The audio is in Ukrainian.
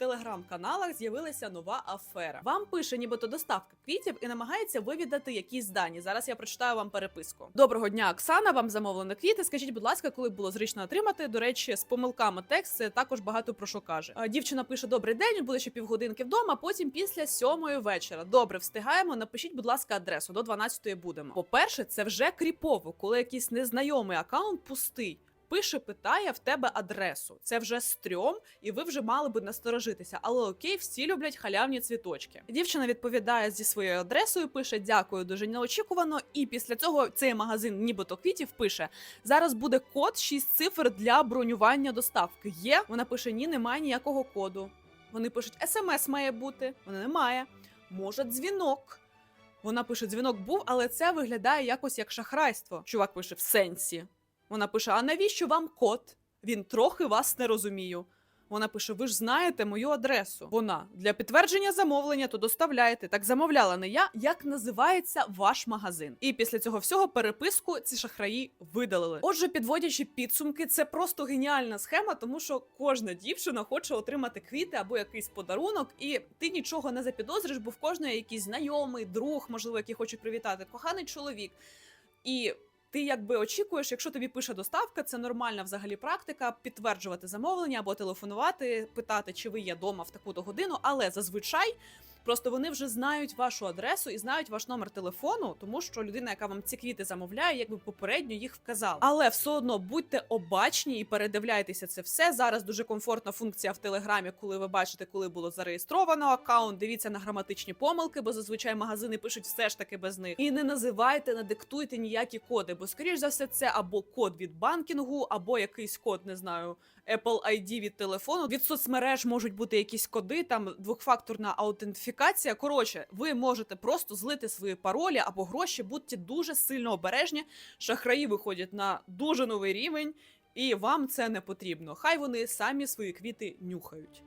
телеграм-каналах з'явилася нова афера. Вам пише, нібито доставка квітів і намагається вивідати якісь дані. Зараз я прочитаю вам переписку. Доброго дня, Оксана. Вам замовлено квіти. Скажіть, будь ласка, коли було зручно отримати. До речі, з помилками текст це також багато про що каже. Дівчина пише: Добрий день, буде ще півгодинки вдома. Потім після сьомої вечора. Добре, встигаємо. Напишіть, будь ласка, адресу до 12-ї будемо. По-перше, це вже кріпово, коли якийсь незнайомий аккаунт пустий. Пише, питає в тебе адресу. Це вже стрьом, і ви вже мали би насторожитися. Але окей, всі люблять халявні цвіточки. Дівчина відповідає зі своєю адресою, пише дякую, дуже неочікувано. І після цього цей магазин, нібито квітів, пише: зараз буде код 6 цифр для бронювання доставки. Є? Вона пише: Ні, немає ніякого коду. Вони пишуть: смс має бути. Вона немає. Може, дзвінок. Вона пише: дзвінок був, але це виглядає якось як шахрайство. Чувак пише в сенсі. Вона пише: А навіщо вам код? Він трохи вас не розумію. Вона пише: Ви ж знаєте мою адресу. Вона для підтвердження замовлення, то доставляєте. Так замовляла не я. Як називається ваш магазин? І після цього всього переписку ці шахраї видалили. Отже, підводячи підсумки, це просто геніальна схема, тому що кожна дівчина хоче отримати квіти або якийсь подарунок, і ти нічого не запідозриш, бо в кожної якийсь знайомий, друг, можливо, який хоче привітати, коханий чоловік. І ти якби очікуєш, якщо тобі пише доставка, це нормальна взагалі практика підтверджувати замовлення або телефонувати, питати, чи ви є вдома в таку-то годину, але зазвичай. Просто вони вже знають вашу адресу і знають ваш номер телефону, тому що людина, яка вам ці квіти замовляє, якби попередньо їх вказала. Але все одно будьте обачні і передивляйтеся це все. Зараз дуже комфортна функція в телеграмі, коли ви бачите, коли було зареєстровано аккаунт. Дивіться на граматичні помилки, бо зазвичай магазини пишуть все ж таки без них. І не називайте, не диктуйте ніякі коди, бо скоріш за все це або код від банкінгу, або якийсь код, не знаю. Apple ID від телефону. Від соцмереж можуть бути якісь коди, там двохфакторна аутентифікація. Коротше, ви можете просто злити свої паролі або гроші, будьте дуже сильно обережні. Шахраї виходять на дуже новий рівень, і вам це не потрібно. Хай вони самі свої квіти нюхають.